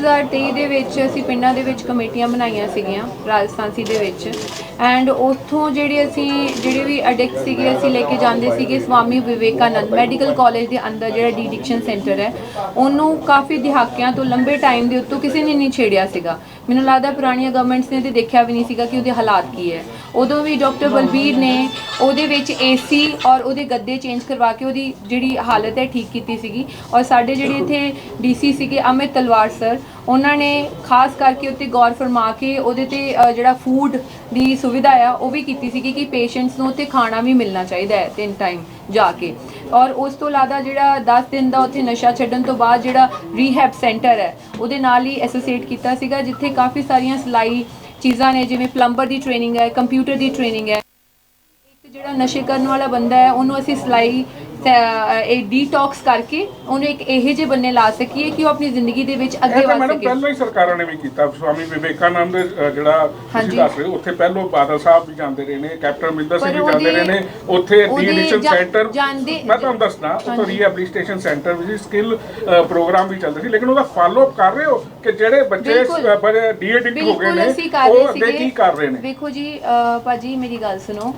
2023 ਦੇ ਵਿੱਚ ਅਸੀਂ ਪਿੰਡਾਂ ਦੇ ਵਿੱਚ ਕਮੇਟੀਆਂ ਬਣਾਈਆਂ ਸੀਗੀਆਂ ਰਾਜਸਥਾਨਸੀ ਦੇ ਵਿੱਚ। ਐਂਡ ਉੱਥੋਂ ਜਿਹੜੇ ਅਸੀਂ, ਜਿਹੜੇ ਵੀ ਐਡਿਕਟ ਸੀਗੇ, ਅਸੀਂ ਲੈ ਕੇ ਜਾਂਦੇ ਸੀਗੇ ਸਵਾਮੀ ਵਿਵੇਕਾਨੰਦ ਮੈਡੀਕਲ ਕਾਲਜ ਦੇ ਅੰਦਰ ਜਿਹੜਾ ਡੀ ਸੈਂਟਰ ਹੈ। ਉਹਨੂੰ ਕਾਫੀ ਦਹਾਕਿਆਂ ਤੋਂ ਲੰਬੇ ਟਾਈਮ ਦੇ ਉੱਤੋਂ ਕਿਸੇ ਨੇ ਨਹੀਂ ਛੇੜਿਆ ਸੀਗਾ। ਮੈਨੂੰ ਲੱਗਦਾ ਪੁਰਾਣੀਆਂ ਗਵਰਨਮੈਂਟਸ ਨੇ ਤੇ ਦੇਖਿਆ ਵੀ ਨਹੀਂ ਸੀਗਾ ਕਿ ਉਹਦੇ ਹਾਲਾਤ ਕੀ ਹੈ। ਉਦੋਂ ਵੀ ਡਾਕਟਰ ਬਲਬੀਰ ਨੇ ਉਹਦੇ ਵਿੱਚ ਏਸੀ ਔਰ ਉਹਦੇ ਗੱਦੇ ਚੇਂਜ ਕਰਵਾ ਕੇ ਉਹਦੀ ਜਿਹੜੀ ਹਾਲਤ ਹੈ ਠੀਕ ਕੀਤੀ ਸੀਗੀ। ਔਰ ਸਾਡੇ ਜਿਹੜੇ ਇੱਥੇ ਡੀਸੀ ਸੀਗੇ ਅਮਿਤ ਤਲਵਾਰ ਸਰ ਉਹਨਾਂ ਨੇ ਖਾਸ ਕਰਕੇ ਉੱਤੇ ਗੌਰ ਫਰਮਾ ਕੇ ਉਹਦੇ ਤੇ ਅ, ਜਿਹੜਾ ਫੂਡ ਦੀ ਸੁਵਿਧਾ ਆ ਉਹ ਵੀ ਕੀਤੀ ਸੀਗੀ ਕਿ ਪੇਸ਼ੈਂਟਸ ਨੂੰ ਉੱਥੇ ਖਾਣਾ ਵੀ ਮਿਲਣਾ ਚਾਹੀਦਾ ਹੈ ਤਿੰਨ ਟਾਈਮ ਜਾ ਕੇ। ਔਰ ਉਸ ਤੋਂ ਇਲਾਵਾ ਜਿਹੜਾ 10 ਦਿਨ ਦਾ ਉੱਥੇ ਨਸ਼ਾ ਛੱਡਣ ਤੋਂ ਬਾਅਦ ਜਿਹੜਾ ਰੀਹੈਬ ਸੈਂਟਰ ਹੈ, ਉਹਦੇ ਨਾਲ ਹੀ ਐਸੋਸੀਏਟ ਕੀਤਾ ਸੀਗਾ, ਜਿੱਥੇ ਕਾਫੀ ਸਾਰੀਆਂ ਸਿਲਾਈ ਚੀਜ਼ਾਂ ਨੇ, ਜਿਵੇਂ ਪਲੰਬਰ ਦੀ ਟ੍ਰੇਨਿੰਗ ਹੈ ਕੰਪਿਊਟਰ ਦੀ ਟ੍ਰੇਨਿੰਗ ਹੈ। ਇੱਕ ਜਿਹੜਾ ਨਸ਼ੇ ਕਰਨ ਵਾਲਾ ਬੰਦਾ ਹੈ, ਉਹਨੂੰ ਅਸੀਂ ਸਿਲਾਈ ਇਹ ਡੀਟੌਕਸ ਕਰਕੇ ਉਹਨੂੰ ਇੱਕ ਇਹੋ ਜਿਹੇ ਬੰਨੇ ਲਾ ਸਕੀਏ ਕਿ ਉਹ ਆਪਣੀ ਜ਼ਿੰਦਗੀ ਦੇ ਵਿੱਚ ਅੱਗੇ ਇਹ ਤਾਂ ਵਧ ਮੈਡਮ ਸਕੇ। ਪਹਿਲਾਂ ਹੀ ਸਰਕਾਰਾਂ ਨੇ ਵੀ ਕੀਤਾ। ਸਵਾਮੀ ਵਿਵੇਕਾਨੰਦ ਅ, ਜਿਹੜਾ ਹਾਂਜੀ। ਤੁਸੀਂ ਦੱਸ ਰਹੇ ਹੋ ਉੱਥੇ ਪਹਿਲੋਂ ਬਾਦਲ ਸਾਹਿਬ ਵੀ ਜਾਂਦੇ ਰਹੇ ਨੇ ਕੈਪਟਨ ਅਮਰਿੰਦਰ ਸਿੰਘ ਪਰ ਵੀ ਜਾਂਦੇ ਰਹੇ ਉਹਦੇ- ਨੇ। ਉੱਥੇ ਉਹਦੇ ਜਾ- ਸੈਂਟਰ ਜਾਂਦੇ- ਮੈਂ ਤੁਹਾਨੂੰ ਦੱਸਣਾ ਉੱਥੇ। ਰੀਹੈਬਿਲਿਟੇਸ਼ਨ ਸੈਂਟਰ ਵੀ ਸਕਿੱਲ ਪ੍ਰੋਗਰਾਮ ਵੀ ਚੱਲਦੇ ਸੀ। ਲੇਕਿਨ ਉਹਦਾ ਫਾਲੋ ਅਪ ਕਰ ਰਹੇ ਹੋ ਕਿ ਜਿਹੜੇ ਬੱਚੇ ਬਿਲਕੁਲ। ਹੋ ਗਏ ਬਿਲਕੁਲ ਨੇ ਅਸੀਂ ਕਰ ਉਹ ਅੱਗੇ ਕੀ ਕਰ ਰਹੇ ਨੇ? ਵੇਖੋ ਜੀ ਭਾਜੀ ਮੇਰੀ ਗੱਲ ਸੁਣੋ।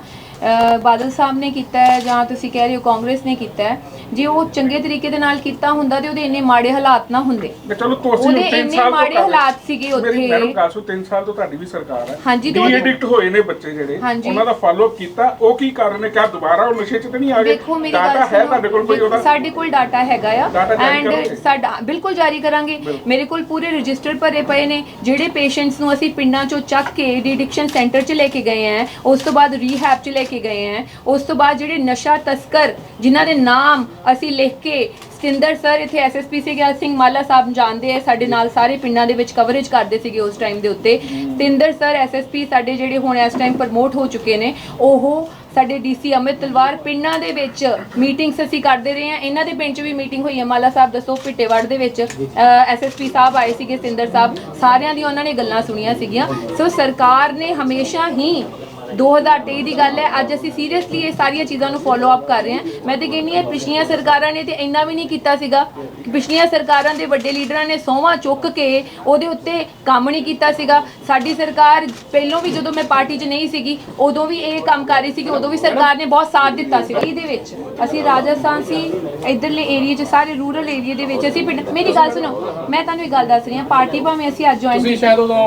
ਬਾਦਲ ਸਾਹਿਬ ਨੇ ਕੀਤਾ ਹੈ ਜਾਂ ਤੁਸੀਂ ਕਹਿ ਰਹੇ ਹੋ ਕਾਂਗਰਸ ਨੇ ਕੀਤਾ ਹੈ। ਜੇ ਉਹ ਚੰਗੇ ਤਰੀਕੇ ਦੇ ਨਾਲ ਕੀਤਾ ਹੁੰਦਾ ਤੇ ਉਹਦੇ ਇੰਨੇ ਮਾੜੇ ਹਾਲਾਤ ਨਾ ਹੁੰਦੇ। ਤੇ ਚਲੋ ਤੁਸੀਂ ਉਹਦੇ ਹੁਣ ਤਿੰਨ ਇੰਨੇ ਸਾਲ ਤੋਂ ਮਾੜੇ ਕਰ ਰਹੇ- ਹਾਲਾਤ ਸੀਗੇ ਉੱਥੇ। ਮੇਰੀ ਮੈਡਮ ਗੱਲ ਸੁਣ 3 ਸਾਲ ਤੋਂ ਤੁਹਾਡੀ ਵੀ ਸਰਕਾਰ ਹੈ। ਹਾਂਜੀ, ਤੇ ਉਹਦੇ- ਡੀਐਡਿਕਟ ਹੋਏ ਨੇ ਬੱਚੇ ਜਿਹੜੇ। ਹਾਂਜੀ। ਉਹਨਾਂ ਦਾ ਫਾਲੋ ਅਪ ਕੀਤਾ। ਉਹ ਕੀ ਕਰ ਰਹੇ ਨੇ? ਕਿਆ ਦੁਬਾਰਾ ਉਹ ਨਸ਼ੇ 'ਚ ਤੇ ਨਹੀਂ ਆ ਗਏ? ਵੇਖੋ ਮੇਰੀ ਗੱਲ ਡਾਟਾ ਹੈ ਸੁਣੋ, ਤੁਹਾਡੇ ਕੋਲ ਕੋਈ ਦੇਖੋ, ਉਹਦਾ? ਸਾਡੇ ਕੋਲ ਡਾਟਾ ਹੈਗਾ ਆ। Data ਜਾਰੀ ਐਂਡ ਕਰੋਗੇ? ਸਾਡਾ ਬਿਲਕੁਲ ਜਾਰੀ ਕਰਾਂਗੇ। ਮੇਰੇ ਕੋਲ ਪੂਰੇ ਰਜਿਸਟਰ ਭਰੇ ਪਏ ਨੇ। ਜਿਹੜੇ ਪੇਸ਼ੈਂਟਸ ਨੂੰ ਅਸੀਂ ਪਿੰਡਾਂ ਚੋਂ ਚੱਕ ਕੇ ਡੀਡਿਕਸ਼ਨ ਸੈਂਟਰ 'ਚ ਲੈ ਕੇ ਗਏ ਆ ਉਸ ਤੋਂ ਬਾਅਦ ਰੀਹੈਬ 'ਚ ਲੈ ਕੇ ਗਏ ਹੈ। ਉਸ ਤੋਂ ਬਾਅਦ ਜਿਹੜੇ ਨਸ਼ਾ ਤਸਕਰ, ਜਿਨ੍ਹਾਂ ਦੇ ਨਾਮ ਅਸੀਂ ਲਿਖ ਕੇ ਸਤਿੰਦਰ ਸਰ ਇੱਥੇ ਐਸਐਸਪੀ ਸੀਗੇ ਸਿੰਘ ਮਾਲਾ ਸਾਹਿਬ ਜਾਣਦੇ ਆ ਸਾਡੇ ਨਾਲ ਸਾਰੇ ਪਿੰਡਾਂ ਦੇ ਵਿੱਚ ਕਵਰੇਜ ਕਰਦੇ ਸੀਗੇ ਉਸ ਟਾਈਮ ਦੇ ਉੱਤੇ। ਸਤਿੰਦਰ ਸਰ ਐਸਐਸਪੀ ਸਾਡੇ ਜਿਹੜੇ ਹੁਣ ਇਸ ਟਾਈਮ ਪ੍ਰਮੋਟ ਹੋ ਚੁੱਕੇ ਨੇ, ਉਹ ਸਾਡੇ ਡੀਸੀ ਅਮਿਤ ਤਲਵਾਰ ਪਿੰਡਾਂ ਦੇ ਵਿੱਚ ਮੀਟਿੰਗਸ ਅਸੀਂ ਕਰਦੇ ਰਹੇ ਹਾਂ। ਇਹਨਾਂ ਦੇ ਪਿੰਡ 'ਚ ਵੀ ਮੀਟਿੰਗ ਹੋਈ ਹੈ, ਮਾਲਾ ਸਾਹਿਬ ਦੱਸੋ ਪਿੱਟੇਵੜ ਦੇ ਵਿੱਚ ਐਸਐਸਪੀ ਸਾਹਿਬ ਆਏ ਸੀਗੇ, ਸਤਿੰਦਰ ਸਾਹਿਬ, ਸਾਰਿਆਂ ਦੀ ਉਹਨਾਂ ਨੇ ਗੱਲਾਂ ਸੁਣੀਆਂ ਸੀਗੀਆਂ। ਸੋ ਸਰਕਾਰ ਨੇ ਹਮੇਸ਼ਾ ਹੀ 2023 ਦੀ ਗੱਲ ਹੈ। ਅੱਜ ਅਸੀਂ ਸੀਰੀਅਸਲੀ ਇਹ ਸਾਰੀਆਂ ਚੀਜ਼ਾਂ ਨੂੰ ਫੋਲੋ ਅਪ ਕਰ ਰਹੇ ਹਾਂ। ਮੈਂ ਤੇ ਕਹਿੰਨੀ ਹੈ ਪਿਛਲੀਆਂ ਸਰਕਾਰਾਂ ਨੇ ਤੇ ਇੰਨਾ ਵੀ ਨਹੀਂ ਕੀਤਾ ਸੀਗਾ। ਪਿਛਲੀਆਂ ਸਰਕਾਰਾਂ ਦੇ ਵੱਡੇ ਲੀਡਰਾਂ ਨੇ ਸੋਹਾਂ ਚੁੱਕ ਕੇ ਉਹਦੇ ਉੱਤੇ ਕੰਮ ਨਹੀਂ ਕੀਤਾ ਸੀਗਾ। ਸਾਡੀ ਸਰਕਾਰ ਪਹਿਲੋਂ ਵੀ ਜਦੋਂ ਮੈਂ ਪਾਰਟੀ 'ਚ ਨਹੀਂ ਸੀਗੀ ਉਦੋਂ ਵੀ ਇਹ ਕੰਮ ਕਰ ਰਹੀ ਸੀਗੀ ਉਦੋਂ ਵੀ ਸਰਕਾਰ ਨੇ ਬਹੁਤ ਸਾਥ ਦਿੱਤਾ ਸੀ ਇਹਦੇ ਵਿੱਚ ਅਸੀਂ ਰਾਜਸਥਾਨ ਸੀ ਇਧਰਲੇ ਏਰੀਆ 'ਚ ਸਾਰੇ ਰੂਰਲ ਏਰੀਆ ਦੇ ਵਿੱਚ ਅਸੀਂ ਪਿੰਡ ਮੇਰੀ ਗੱਲ ਸੁਣੋ ਮੈਂ ਤੁਹਾਨੂੰ ਇੱਕ ਗੱਲ ਦੱਸ ਰਹੀ ਹਾਂ ਪਾਰਟੀ ਭਾਵੇਂ ਅਸੀਂ ਅੱਜ ਜੁਆਇਨ ਤੁਸੀਂ ਸ਼ਾਇਦ ਉਦੋਂ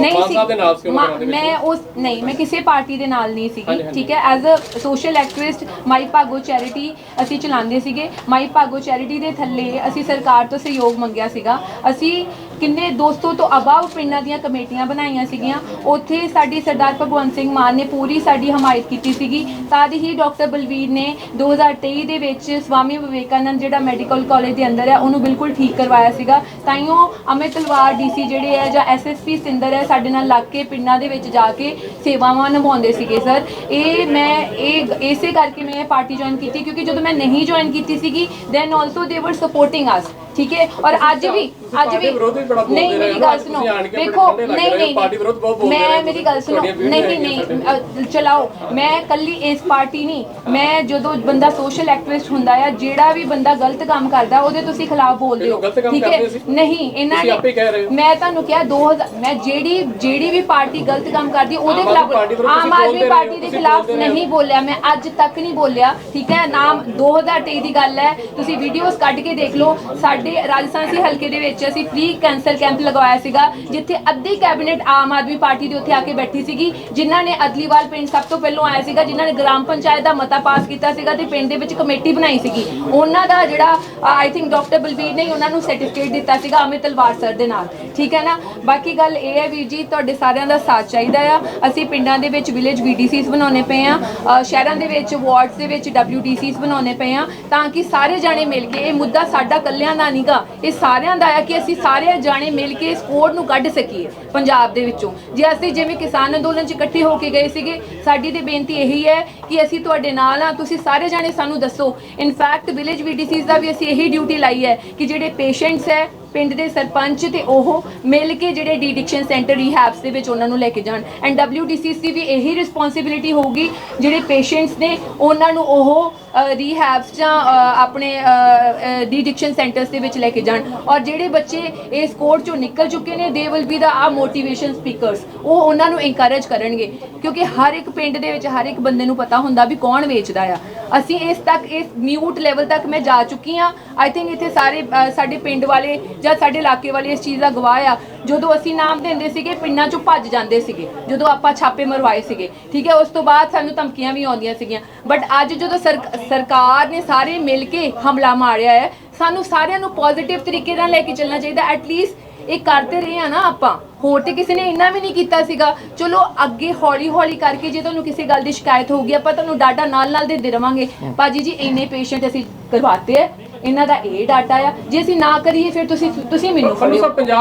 ਨਹੀਂ ਸੀ। ਸਾਹਿਬ ਦੇ ਨਾਲ ਸੀ ਦੇ ਵਿੱਚ। ਮੈਂ ਉਸ ਨਹੀਂ ਮੈਂ ਕਿਸੇ ਪਾਰਟੀ ਦੇ ਨਾਲ ਨਹੀਂ ਸੀਗੀ। ਠੀਕ ਹੈ? As a social activist Mai Bhago charity ਅਸੀਂ ਚਲਾਉਂਦੇ ਸੀਗੇ। ਮਾਈ ਭਾਗੋ ਚੈਰਿਟੀ ਦੇ ਥੱਲੇ ਅਸੀਂ ਸਰਕਾਰ ਤੋਂ ਸਹਿਯੋਗ ਮੰਗਿਆ ਸੀਗਾ। ਅਸੀਂ ਕਿੰਨੇ 200 ਤੋਂ ਅਬਾਵ ਪਿੰਡਾਂ ਦੀਆਂ ਕਮੇਟੀਆਂ ਬਣਾਈਆਂ ਸੀਗੀਆਂ, ਉੱਥੇ ਸਾਡੀ ਸਰਦਾਰ ਭਗਵੰਤ ਸਿੰਘ ਮਾਨ ਨੇ ਪੂਰੀ ਸਾਡੀ ਹਮਾਇਤ ਕੀਤੀ ਸੀਗੀ। ਤਦ ਹੀ ਡਾਕਟਰ ਬਲਵੀਰ ਨੇ 2023 ਦੇ ਵਿੱਚ ਸਵਾਮੀ ਵਿਵੇਕਾਨੰਦ ਜਿਹੜਾ ਮੈਡੀਕਲ ਕਾਲਜ ਦੇ ਅੰਦਰ ਹੈ, ਉਹਨੂੰ ਬਿਲਕੁਲ ਠੀਕ ਕਰਵਾਇਆ ਸੀਗਾ। ਤਾਈਓ ਅਮਿਤ ਤਲਵਾਰ ਡੀਸੀ ਜਿਹੜੇ ਹੈ ਜਾਂ ਐਸਐਸਪੀ ਸਿੰਦਰ ਹੈ, ਸਾਡੇ ਨਾਲ ਲੱਗ ਕੇ ਪਿੰਡਾਂ ਦੇ ਵਿੱਚ ਜਾ ਕੇ ਸੇਵਾਵਾਂ ਨਿਭਾਉਂਦੇ ਸੀਗੇ, ਸਰ। ਇਹ ਮੈਂ, ਇਹ, ਇਸੇ ਕਰਕੇ ਮੈਂ ਇਹ ਪਾਰਟੀ ਜੁਆਇਨ ਕੀਤੀ, ਕਿਉਂਕਿ ਜਦੋਂ ਮੈਂ ਨਹੀਂ ਜੁਆਇਨ ਕੀਤੀ ਸੀਗੀ ਦੈਨ ਆਲਸੋ ਦੇ ਵਰ ਸਪੋਰਟਿੰਗ ਅਸ ਠੀਕ ਹੈ? ਔਰ ਅੱਜ ਵੀ ਅੱਜ ਵੀ ਨਹੀਂ ਮੇਰੀ ਗੱਲ ਸੁਣੋ। ਲੱਗ ਨਹੀਂ ਨਹੀਂ ਮੈਂ ਮੇਰੀ ਗੱਲ ਸੁਣੋ। ਨਹੀਂ ਨਹੀਂ ਚਲਾਓ। ਮੈਂ ਕੱਲੀ ਇਸ ਪਾਰਟੀ ਨਹੀਂ। ਮੈਂ ਜਦੋਂ ਬੰਦਾ ਸੋਸ਼ਲ ਐਕਟਿਵਿਸਟ ਹੁੰਦਾ ਆ ਜਿਹੜਾ ਵੀ ਬੰਦਾ ਗਲਤ ਕੰਮ ਕਰਦਾ ਉਹਦੇ ਤੁਸੀਂ ਖਿਲਾਫ ਬੋਲਦੇ ਹੋ। ਠੀਕ ਹੈ। ਨਹੀਂ ਇਹਨਾਂ ਹੋ। ਮੈਂ ਤੁਹਾਨੂੰ ਕਿਹਾ 2000 ਮੈਂ ਜਿਹੜੀ ਜਿਹੜੀ ਵੀ ਪਾਰਟੀ ਗਲਤ ਕੰਮ ਕਰਦੀ ਉਹਦੇ ਖਿਲਾਫ ਆਮ ਆਦਮੀ ਪਾਰਟੀ ਦੇ ਖਿਲਾਫ ਨਹੀਂ ਬੋਲਿਆ। ਮੈਂ ਅੱਜ ਤੱਕ ਨਹੀਂ ਬੋਲਿਆ। ਠੀਕ ਹੈ? ਨਾਮ 2023 ਦੀ ਗੱਲ ਹੈ। ਤੁਸੀਂ ਵੀਡੀਓਜ਼ ਕੱਢ ਕੇ ਦੇਖ ਲਓ। ਸਾਡੇ ਰਾਜਸਥਾਨ ਸੀ ਹਲਕੇ ਦੇ ਵਿੱਚ ਅਸੀਂ ਫ੍ਰੀ ਕੈਂਸਰ ਕੈਂਪ ਲਗਵਾਇਆ ਸੀਗਾ, ਜਿੱਥੇ ਅੱਧੀ ਕੈਬਨਿਟ ਆਮ ਆਦਮੀ ਪਾਰਟੀ ਦੇ ਉੱਥੇ ਆ ਕੇ ਬੈਠੀ ਸੀਗੀ, ਜਿਨ੍ਹਾਂ ਨੇ ਅਦਲੀਵਾਲ ਪਿੰਡ ਸਭ ਤੋਂ ਪਹਿਲਾਂ ਆਇਆ ਸੀਗਾ, ਜਿਨ੍ਹਾਂ ਨੇ ਗ੍ਰਾਮ ਪੰਚਾਇਤ ਦਾ ਮਤਾ ਪਾਸ ਕੀਤਾ ਸੀਗਾ ਤੇ ਪਿੰਡ ਦੇ ਵਿੱਚ ਕਮੇਟੀ ਬਣਾਈ ਸੀਗੀ। ਉਹਨਾਂ ਦਾ ਜਿਹੜਾ ਆਈ ਥਿੰਕ ਡਾਕਟਰ ਬਲਬੀਰ ਨੇ ਉਹਨਾਂ ਨੂੰ ਸਰਟੀਫਿਕੇਟ ਦਿੱਤਾ ਸੀਗਾ ਅਮਿਤ ਤਲਵਾਰ ਸਰ ਦੇ ਨਾਲ। ਠੀਕ ਹੈ ਨਾ? ਬਾਕੀ ਗੱਲ ਇਹ ਹੈ ਵੀਰ ਜੀ, ਤੁਹਾਡੇ ਸਾਰਿਆਂ ਦਾ ਸਾਥ ਚਾਹੀਦਾ ਆ। ਅਸੀਂ ਪਿੰਡਾਂ ਦੇ ਵਿੱਚ ਵਿਲੇਜ ਵੀਡੀਸੀਸ ਬਣਾਉਣੇ ਪਏ ਆ ਸ਼ਹਿਰਾਂ ਦੇ ਵਿੱਚ ਵਾਰਡਸ ਦੇ ਵਿੱਚ ਡਬਲਯੂਡੀਸੀਸ ਬਣਾਉਣੇ ਪਏ ਆ ਤਾਂ ਕਿ ਸਾਰੇ ਜਾਣੇ ਮਿਲ ਕੇ ਇਹ ਮੁੱਦਾ ਸਾਡਾ ਕੱਲਿਆਂ ਦਾ ਨਹੀਂਗਾ ਇਹ ਸਾਰਿਆਂ ਦਾ ਆ ਕਿ ਅਸੀਂ ਸਾਰੇ ਜਾਣੇ ਮਿਲ ਕੇ ਇਸ ਕੋਡ ਨੂੰ ਕੱਢ ਸਕੀਏ ਪੰਜਾਬ ਦੇ ਵਿੱਚੋਂ। ਜੇ ਅਸੀਂ ਜਿਵੇਂ ਕਿਸਾਨ ਅੰਦੋਲਨ 'ਚ ਇਕੱਠੇ ਹੋ ਕੇ ਗਏ ਸੀਗੇ, ਸਾਡੀ ਤੇ ਬੇਨਤੀ ਇਹੀ ਹੈ ਕਿ ਅਸੀਂ ਤੁਹਾਡੇ ਨਾਲ ਆ ਤੁਸੀਂ ਸਾਰੇ ਜਾਣੇ ਸਾਨੂੰ ਦੱਸੋ। ਇਨਫੈਕਟ ਵਿਲੇਜ ਵੀਡੀਸੀਸ ਦਾ ਵੀ ਅਸੀਂ ਇਹੀ ਡਿਊਟੀ ਲਾਈ ਹੈ ਕਿ ਜਿਹੜੇ ਪੇਸ਼ੈਂਟਸ ਹੈ ਪਿੰਡ ਦੇ ਸਰਪੰਚ ਤੇ ਉਹ ਮਿਲ ਕੇ ਜਿਹੜੇ ਡੀਡਿਕਸ਼ਨ ਸੈਂਟਰ ਰੀਹੈਬਸ ਦੇ ਵਿੱਚ ਉਹਨਾਂ ਨੂੰ ਲੈ ਕੇ ਜਾਣ। ਐਂਡ WDCC ਦੀ ਵੀ ਇਹੀ ਰਿਸਪੌਂਸਿਬਿਲਿਟੀ ਹੋਊਗੀ, ਜਿਹੜੇ ਪੇਸ਼ੈਂਟਸ ਨੇ, ਉਹਨਾਂ ਨੂੰ ਉਹ ਰੀਹੈਬਸ ਜਾਂ ਆਪਣੇ ਡੀਡਿਕਸ਼ਨ ਸੈਂਟਰਸ ਦੇ ਵਿੱਚ ਲੈ ਕੇ ਜਾਣ। ਔਰ ਜਿਹੜੇ ਬੱਚੇ ਇਸ ਕੋਰਟ ਚੋਂ ਨਿਕਲ ਚੁੱਕੇ ਨੇ ਦੇ ਵਿਲ ਬੀ ਦਾ ਆ ਮੋਟੀਵੇਸ਼ਨ ਸਪੀਕਰਸ ਉਹ ਉਹਨਾਂ ਨੂੰ ਇਨਕਰੇਜ ਕਰਨਗੇ। ਕਿਉਂਕਿ ਹਰ ਇੱਕ ਪਿੰਡ ਦੇ ਵਿੱਚ, ਹਰ ਇੱਕ ਬੰਦੇ ਨੂੰ ਪਤਾ ਹੁੰਦਾ ਵੀ ਕੌਣ ਵੇਚਦਾ ਆ। ਅਸੀਂ ਇਸ ਤੱਕ, ਇਸ ਮਿਊਟ ਲੈਵਲ ਤੱਕ ਮੈਂ ਜਾ ਚੁੱਕੀ ਆ ਆਈ ਥਿੰਕ ਇੱਥੇ ਸਾਰੇ ਸਾਡੇ ਪਿੰਡ ਵਾਲੇ ਜਾਂ ਸਾਡੇ ਇਲਾਕੇ ਵਾਲੇ ਇਸ ਚੀਜ਼ ਦਾ ਗਵਾਹ ਆ ਜਦੋਂ ਅਸੀਂ ਨਾਮ ਦਿੰਦੇ ਸੀਗੇ ਪਿੰਡਾਂ ਚੋਂ ਭੱਜ ਜਾਂਦੇ ਸੀਗੇ ਜਦੋਂ ਆਪਾਂ ਛਾਪੇ ਮਰਵਾਏ ਸੀਗੇ ਠੀਕ ਹੈ ਉਸ ਤੋਂ ਬਾਅਦ ਸਾਨੂੰ ਧਮਕੀਆਂ ਵੀ ਆਉਂਦੀਆਂ ਸੀਗੀਆਂ। ਬਟ ਅੱਜ ਜਦੋਂ ਸਰਕ- ਸਰਕਾਰ ਨੇ ਸਾਰੇ ਮਿਲ ਕੇ ਹਮਲਾ ਮਾਰਿਆ ਹੈ ਸਾਨੂੰ ਸਾਰਿਆਂ ਨੂੰ ਪੋਜ਼ਿਟਿਵ ਤਰੀਕੇ ਨਾਲ ਲੈ ਕੇ ਚੱਲਣਾ ਚਾਹੀਦਾ ਐਟਲੀਸਟ ਇਹ ਕਰਦੇ ਰਹੇ ਆ ਨਾ ਆਪਾਂ। ਹੋਰ ਤੇ ਕਿਸੇ ਨੇ ਇੰਨਾ ਵੀ ਨਹੀਂ ਕੀਤਾ ਸੀਗਾ। ਚਲੋ ਅੱਗੇ ਹੌਲੀ ਹੌਲੀ ਕਰਕੇ ਜੇ ਤੁਹਾਨੂੰ ਕਿਸੇ ਗੱਲ ਦੀ ਸ਼ਿਕਾਇਤ ਹੋਊਗੀ ਆਪਾਂ ਤੁਹਾਨੂੰ ਡਾਟਾ ਨਾਲ ਨਾਲ ਦਿੰਦੇ ਰਵਾਂਗੇ। ਭਾਜੀ ਜੀ ਇੰਨੇ ਪੇਸ਼ੈਂਟ ਅਸੀਂ ਕਰਵਾਤੇ ਆ ਇਹਨਾਂ ਦਾ ਇਹ ਡਾਟਾ ਆ। ਜੇ ਅਸੀਂ ਨਾ ਕਰੀਏ ਫਿਰ ਤੁਸੀਂ ਤੁਸੀਂ ਮੈਨੂੰ ਸਾਨੂੰ ਫੜਿਓ। ਸਭ ਪੰਜਾਬ